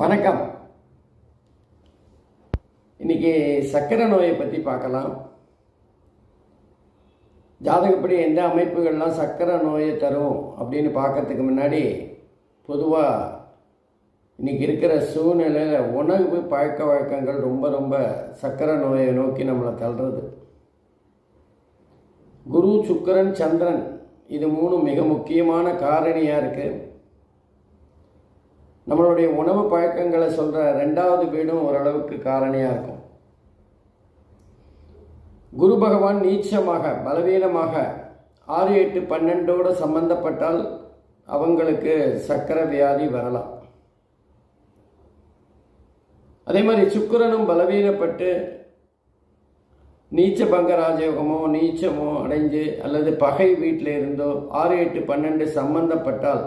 வணக்கம். இன்னைக்கு சக்கரை நோயை பற்றி பார்க்கலாம். ஜாதகப்படி எந்த அமைப்புகள்லாம் சக்கரை நோயை தரும் அப்படின்னு பார்க்கறதுக்கு முன்னாடி பொதுவாக இன்றைக்கி இருக்கிற சூழ்நிலையில் உணவு பழக்க வழக்கங்கள் ரொம்ப ரொம்ப சக்கரை நோயை நோக்கி நம்மளை தள்ளுறது. குரு சுக்கரன் சந்திரன் இது மூணு மிக முக்கியமான காரணியாக இருக்குது நம்மளுடைய உணவு பழக்கங்களை சொல்கிற ரெண்டாவது வீடும் ஓரளவுக்கு காரணியாக இருக்கும். குரு பகவான் நீச்சமாக பலவீனமாக ஆறு எட்டு பன்னெண்டோடு சம்பந்தப்பட்டால் அவங்களுக்கு சக்கர வியாதி வரலாம். அதே மாதிரி சுக்கிரனும் பலவீனப்பட்டு நீச்ச பங்க ராஜயோகமோ நீச்சமோ அடைஞ்சு அல்லது பகை வீட்டில் இருந்தோ ஆறு எட்டு பன்னெண்டு சம்பந்தப்பட்டால்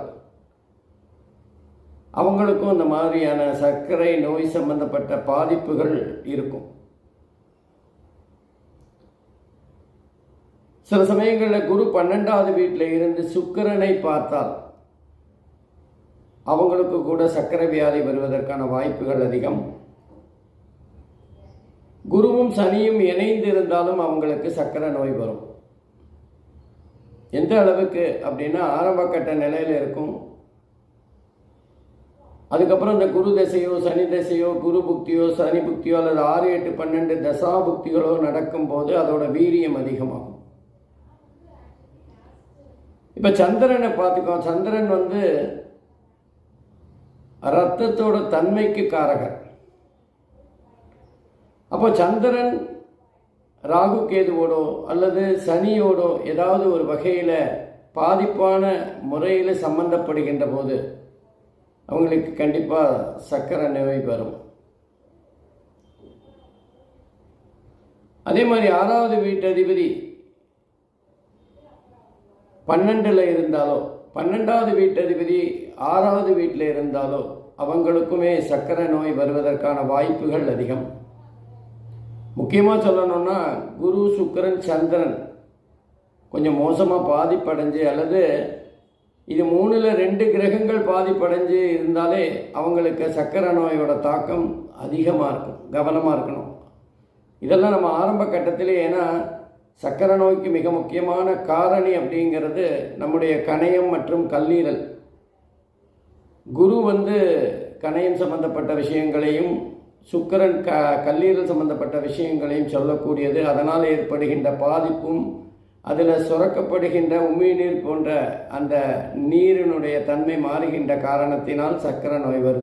அவங்களுக்கும் இந்த மாதிரியான சர்க்கரை நோய் சம்பந்தப்பட்ட பாதிப்புகள் இருக்கும். சில சமயங்களில் குரு பன்னெண்டாவது வீட்டில் இருந்து சுக்கரனை பார்த்தால் அவங்களுக்கு கூட சர்க்கரை வியாதி வருவதற்கான வாய்ப்புகள் அதிகம். குருவும் சனியும் இணைந்து இருந்தாலும் அவங்களுக்கு சர்க்கரை நோய் வரும். எந்த அளவுக்கு அப்படின்னா ஆரம்ப கட்ட நிலையில் இருக்கும். அதுக்கப்புறம் இந்த குரு தசையோ சனி தசையோ குரு புக்தியோ சனி புக்தியோ அல்லது ஆறு எட்டு பன்னெண்டு தசா புக்திகளோ நடக்கும்போது அதோட வீரியம் அதிகமாகும். இப்போ சந்திரனை பார்த்துக்கோ சந்திரன் வந்து ரத்தத்தோட தன்மைக்கு காரகர். அப்போ சந்திரன் ராகு கேதுவோடோ அல்லது சனியோடோ ஏதாவது ஒரு வகையில் பாதிப்பான முறையில் சம்பந்தப்படுகின்ற போது அவங்களுக்கு கண்டிப்பாக சக்கரை நோய் வரும். அதே மாதிரி ஆறாவது வீட்டு அதிபதி பன்னெண்டில் இருந்தாலோ பன்னெண்டாவது வீட்டு அதிபதி ஆறாவது வீட்டில் இருந்தாலோ அவங்களுக்குமே சக்கரை நோய் வருவதற்கான வாய்ப்புகள் அதிகம். முக்கியமாக சொல்லணும்னா குரு சுக்கரன் சந்திரன் கொஞ்சம் மோசமாக பாதிப்படைஞ்சு அல்லது இது மூணில் ரெண்டு கிரகங்கள் பாதிப்படைஞ்சு இருந்தாலே அவங்களுக்கு சக்கரை நோயோட தாக்கம் அதிகமாக இருக்கும் கவனமாக இருக்கணும். இதெல்லாம் நம்ம ஆரம்ப கட்டத்திலே ஏன்னா சக்கரை நோய்க்கு மிக முக்கியமான காரணி அப்படிங்கிறது நம்முடைய கணையம் மற்றும் கல்லீரல். குரு வந்து கணையம் சம்பந்தப்பட்ட விஷயங்களையும் சுக்கரன் க கல்லீரல் சம்பந்தப்பட்ட விஷயங்களையும் சொல்லக்கூடியது. அதனால் ஏற்படுகின்ற பாதிப்பும் அதில் சுரக்கப்படுகின்ற உமிழ்நீர் போன்ற அந்த நீரினுடைய தன்மை மாறுகின்ற காரணத்தினால் சக்கர நோய் வருது.